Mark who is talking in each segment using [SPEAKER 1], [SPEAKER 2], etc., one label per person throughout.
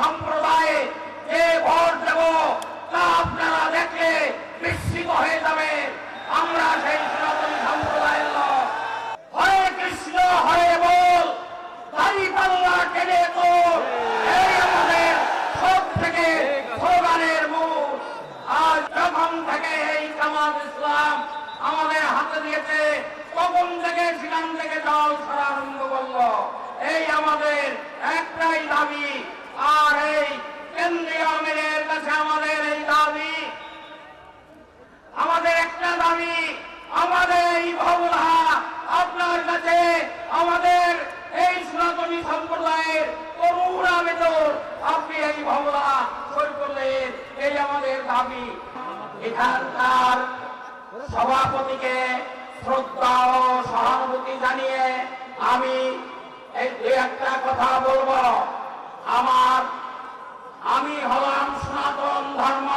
[SPEAKER 1] সম্পদ আমাদের এই সনাতনী সম্প্রদায়ের করুণ আবেদন আপনি এই ভাবনা সই করলেন, এই আমাদের দাবি। এখানকার সভাপতিকে শ্রদ্ধা ও সহানুভূতি জানিয়ে আমি এই দু একটা কথা বলব। আমার আমি হলাম সনাতন ধর্ম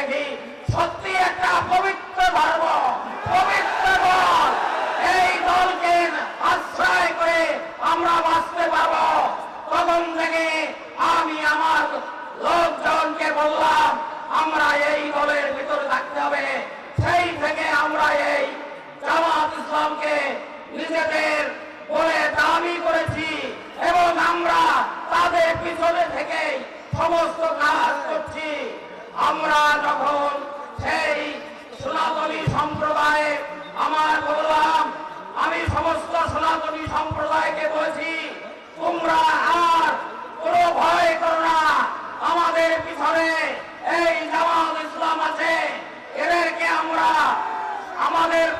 [SPEAKER 1] দেখি, সত্যি একটা পবিত্র ধর্ম, পবিত্র দল। এই দলকে আশ্রয় করে আমরা বাঁচতে পারব। তখন থেকে আমি আমার লোকজনকে বললাম, আমরা এই দলের ভিতরে থাকতে হবে। সেই থেকে আমরা এই জামাত ইসলামকে নিজেদের বলে দাবি করেছি এবং আমরা তাদের পিছনে থেকে সমস্ত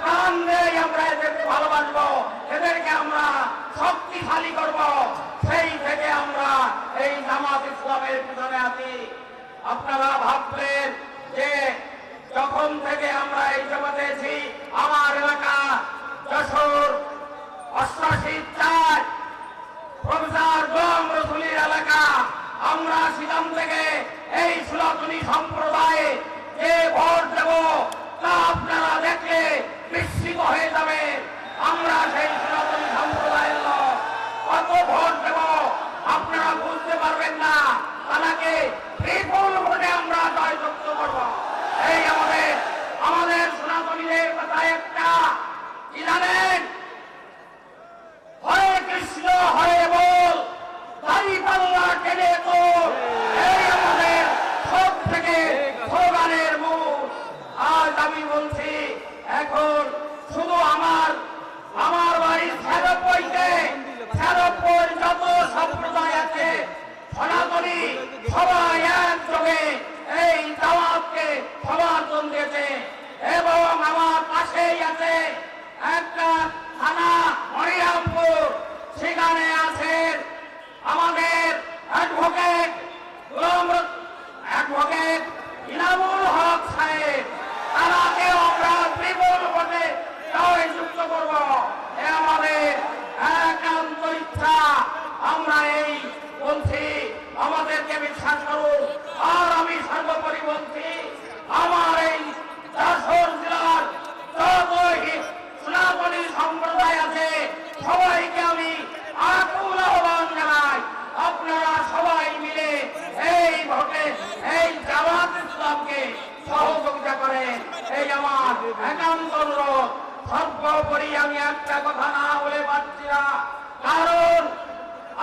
[SPEAKER 1] প্রাণ দেই আমরা এদেরকে ভালোবাসবো, এদেরকে আমরা শক্তিশালী করব। সেই থেকে আমরা এই জামাত ইসলামের পিছনে আছি। আপনারা ভাবলেন যে সহযোগিতা করেন এই আমার একান্ত অনুরোধ, সর্বোপরি আমি একটা কথা না বলে পারছি না। কারণ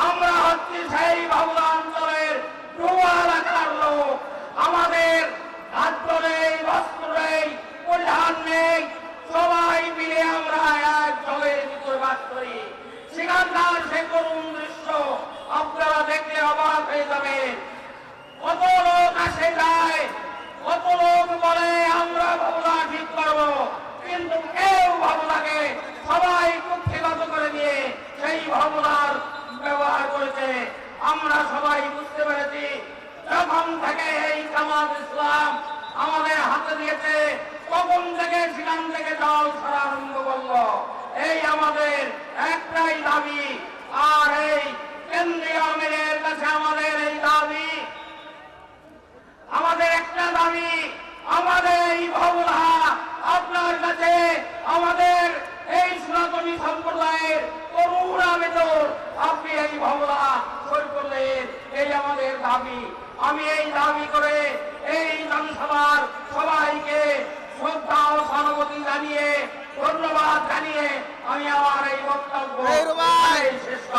[SPEAKER 1] আমরা হচ্ছি সেই বাংলা অঞ্চলের এলাকার লোক। আমাদের খাদ্য নেই, বস্ত্র নেই, পরিধান নেই। সবাই মিলে আমরা এক জলের ভিতরে বাস করি। সেখানকার সে করুন দৃশ্য আপনারা দেখলে অবাক হয়ে যাবে কত লোক আসে যায় কত লোক বলে, আমরা ভাবনা ঠিক পারব কিন্তু কেউ ভালো লাগে সবাই কুক্ষিগত করে দিয়ে সেই ভাবনার ব্যবহার করেছে। আমরা সবাই বুঝতে পেরেছি, যখন থেকে এই জামাত ইসলাম আমাদের হাতে দিয়েছে তখন থেকে সেখান থেকে জল সারা আরম্ভ করল। এই আমাদের একটাই দাবি, আর এই কাছে আমাদের এই সনাতনী সম্প্রদায়ের করুণ আবেদন। আপনি এই ভবনা সই করলেন এই আমাদের দাবি। আমি এই দাবি করে এই জনসভার সবাইকে শ্রদ্ধা ও সহানুভূতি জানিয়ে ধন্যবাদ জানিয়ে আমি আমার এই বক্তব্য শেষ